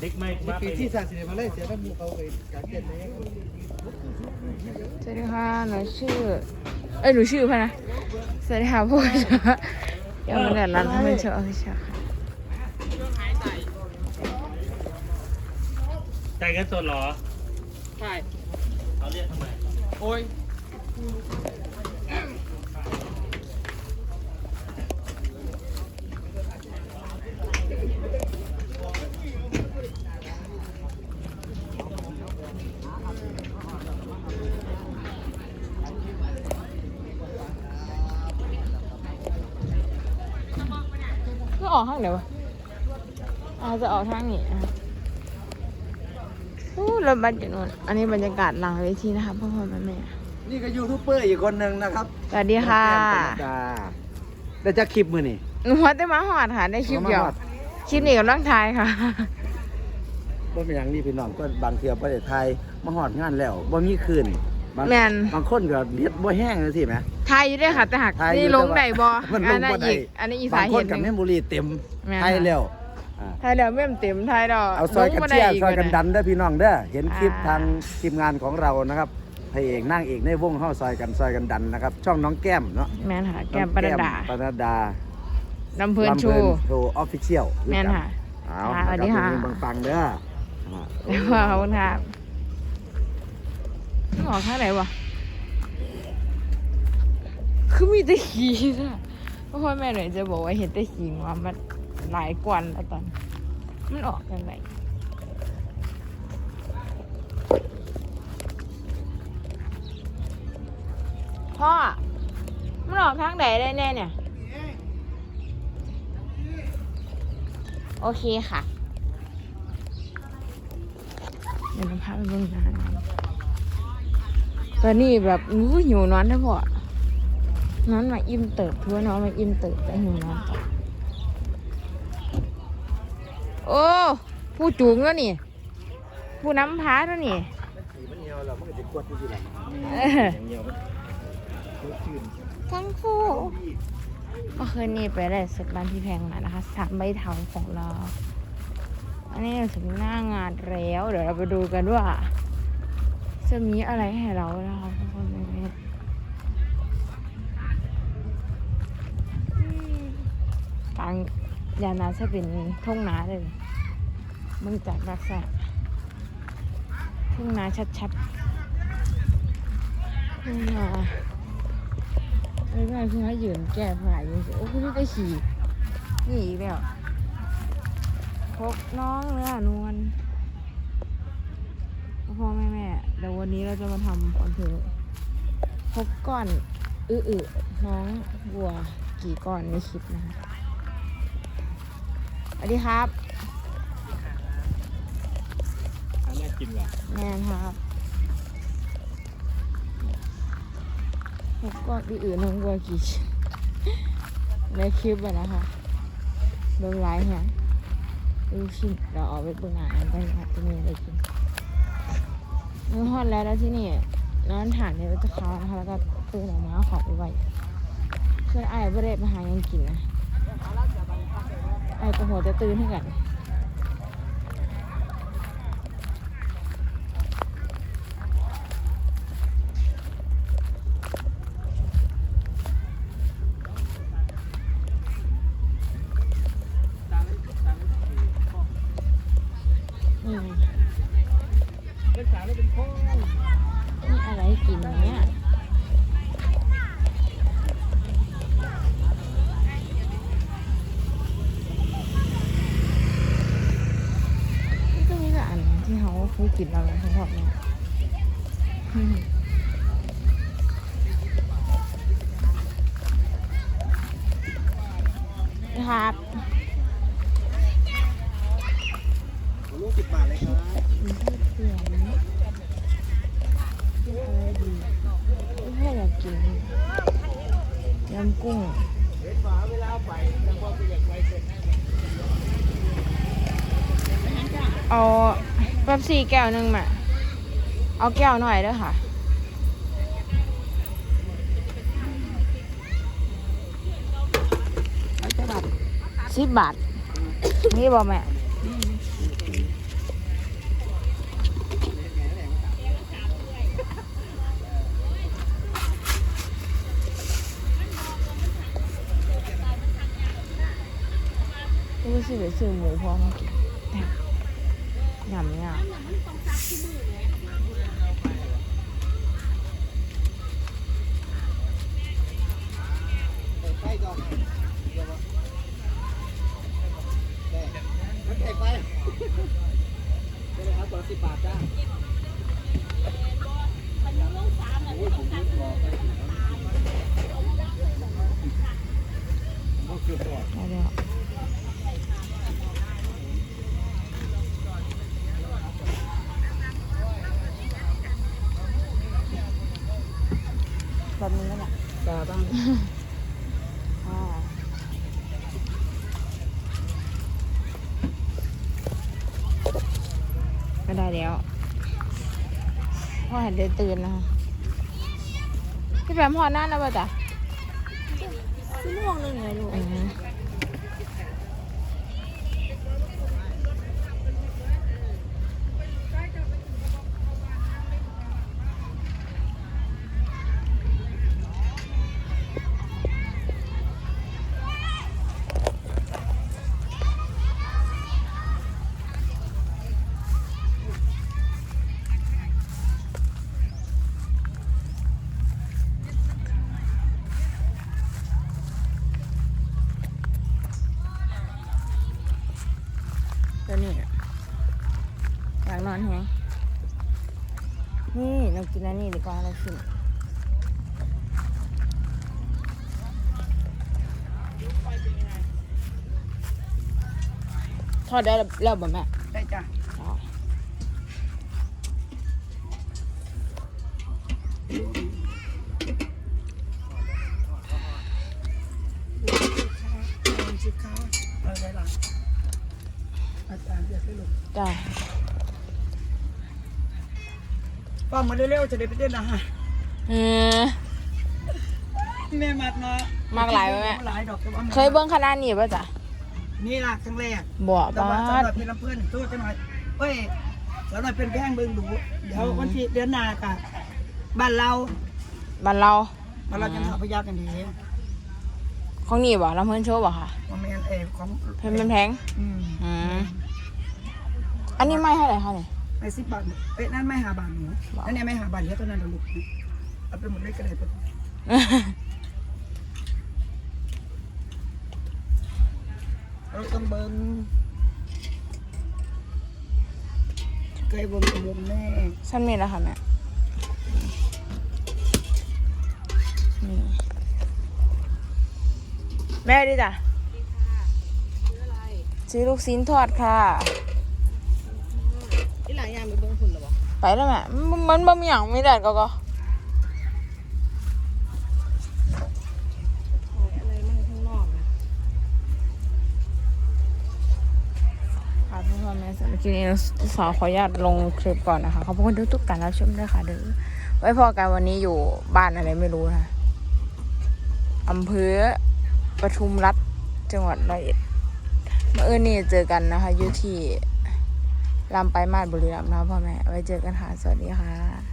เด็กไม่มาปีเป็นที่สามสิบมาเลยเสียแล้วมูเขาไปการเต้นเลยสวัสดีค่ะหนูชื่อ เอ้ยหนูชื่อพะนะ สวัสดีค่ะพวกเรายังไม่ได้รันให้มันเชื่อเอาเชื่อค่ะจ่ายเงินสดเหรอ ใช่ เขาเรียกทำไม โอ้ย ออกทางเดี๋ยววะอาจจะออกทางนี้นะคะอู้รถบัสอยู่นู่นอันนี้บรรยากาศหลังเวทีนะคะพ่อพ่อแม่แม่นี่ก็ยูทูบเบอร์อีกคนหนึ่งนะครับสวัสดีค่ะได้จะคลิปมือนี่หนูว่าได้มาหอดค่ะได้คลิปเดียวคลิปนี้กำลังถ่ายค่ะว่าเป็นอย่างนี้พี่น้องก็บางเทียประเทศไทยมาหอดงานแล้วบ่มีคืน บางแม่น บางคนก็เลียดบ่แห้งเลยสิแหมถ่ายอยู่ด้วยค่ะแต่หักถ่ายอยู่นี่ลงแต่ว่าได้บอมันลอังนนั้นบ่ได้ อีกอันนี้อีกบาสางเหคนตุหกับนึเมงมโมรีเต็มแม่น ไทยแล้วอ่าถ่ายแล้วไม่เต็มถ่ายดอกเอาซอยกันเชียร์ซอยกันดันเด้อพี่น้องเด้อเห็นคลิปอ่าทางทีมงานของเรานะครับพระเอกนั่งเอกในวงเฮาซอยกันซอยกันดันนะครับ ช่องน้องแก้มเนาะแม่นค่ะแก้มปรดาปรดาลำเพลินโชว์โชว์ออฟฟิเชียลแม่นค่ะ เอาค่ะสวัสดีค่ะบางฟังๆเด้ออ่าขอบคุณค่ะ หมอข้างไหนวะ คือมีแต่ขี้นะเพราะพ่อแม่หน่อยจะบอกว่าเห็นแต่ขี้ว่ามันหลายกวันแล้วตอน มันออกกันไหนพ่อ มันออกทางไหนได้แน่เนี่ย โอเคค่ะ เดี๋ยวเราพาไปเบิ่งร้าน ตอนนี้แบบอู้หิวนอนได้พอนอนมาอิ่มเติบทั่วนอนมาอิ่มเติบแต่หิวนอนต่อโอ้ผู้จูงแล้วนี่ผู้น้ำพาแล้วนี่สีมันเหี่ยวแล้วมันก็จะกวดอยู่ที่หลังเอออย่างเหี่ยวมันชื่นทั้งคู่เมื่อคืนนี้ไปได้สุดบ้านที่แพงมานะคะสามใบเถาของเรา อันนี้ถึงหน้างานแล้ว เดี๋ยวเราไปดูกันว่า จะมีอะไรให้เรานะคะทุกคนในนี้ทางยานาจะเป็นทุ่งนาเลยมึงจากลักษณะทุ่งนาชัดๆทุ่งนาไม่ไม่คือให้ยืนแก้ผ้าอยู่โอ้คุณนี่ได้ขี่นี่อีกแล้วพบน้องเนื้อนวลพ่อแม่ เดี๋ยววันนี้เราจะมาทำคอนเทนต์พบก้อนอื้ออน้องวัวกี่ก้อนในคลิปนะคะสวัสดีครับอันน่ากินว่ะแม่ครับพบก้อนอื้ออน้องวัวกี่ชิ้นในคลิปอะนะคะโดนไลค์ฮะดูชิ้นเราเอาไปเบิ่งอ่านกันค่ะจะมีอะไรกิน มันฮอดแล้วแล้วที่นี่นอนฐานในรถจะเขานะคะแล้วก็ตื่นออกมาเอาของไปไว้เพื่อนไอ้ายไม่ได้มาหายังกินนะไอ้ก็หัวจะตื่นให้กัน กินเราทั้งหมดนี่ยอืมนะครับลูกสิบบาทเลยครับเปลี่ยนกินอะไรดีไม่ค่อยากกินยำกุ้งเห็นฝาเวลาไปแต่ว่ากูอยากไว้เสร็จเอา ป๊บซี่แก้วหนึ่งแม่เอาแก้วหน่อยด้วยค่ะสิบบาท นี่บอแม่ก็สิไปซื้อหมูพร้อมกิน ยำเนี่ยไปก่อนเดี๋ยวมันแตกไปเป็นไรครับตัวสิบบาทจ้า ได้แล้ว แบบนี้แล้วแหละตาบ้างอ่าก็ได้แล้ว พ่อเห็นเดินตื่นนะคะพี่แปมพอหน้าแล้วป่ะจ๊ะชั่วโมงหนึ่งเลยลูก นี่เรากินอันนี้ดีกว่าเราชิมทอดได้แล้วบ่แม่ได้จ้ะอ๋อชิบข้าวเอาไว้หลังอาจา รย์เรียกให้ลูกจ้าฟังมาเร็วๆจะได้ไปเต้นอาหารเออ แม่มัดเนาะมักหลายไหมแม่ หลายดอกแต่ว่าเคยเบิ้งคณะนี้ป่ะจ๊ะนี่ล่ะครั้งแรกบ่แต่ป้าว่าสำดหรับเพลเพื่อนตัวจะหน่อยเอ้ยสำหรับเป็นแพงเบิ่งดูเดี๋ยววันที่เดือนหน้ากะบ้านเราบ้านเรา บ้านเราจะทำพยากันดีของนี่บ่ลำเพิ่นโชว์บ่ค่ะว่าแม่นเออของเพิ่นเป็นแพงอืมอืมอันนี้ไม่เท่าไหร่คะเนี่ย ไปสิบบาทเอ้ยนั่นไม่หาบาทหนูนั่นเนี่ยไม่หาบาทเดียวเท่านั้นเดี๋ยวลูกเอาไปหมดเลยก็ได้ปะเราต้องเบิ่งเคยเบิ่งกับวงแม่สั้นมีแล้วค่ะแม่นี่แม่ดิจ้ะซื้อลูกชิ้นทอดค่ะ ที่หลายอย่างไปเบิ่งคุณหรอวะ ไปแล้วแม่มันมันบ่มีหยังมีแต่ก็ก็อะไรมั่งข้างนอกนะค่ะพ่อพ่อแม่สำหรับคลิปนี้สาวขออนุญาตลงคลิปก่อนนะคะขอบคุณทุกๆการรับชมด้วยค่ะเด้อไว้พอกันวันนี้อยู่บ้านอะไรไม่รู้นะคะอำเภอปทุมรัฐจังหวัดร้อยเอ็ดเมื่อเออนี่เจอกันนะคะอยู่ที่ ลำไปมาดบุรีรัมย์นะพ่อแม่ ไว้เจอกันค่ะ สวัสดีค่ะ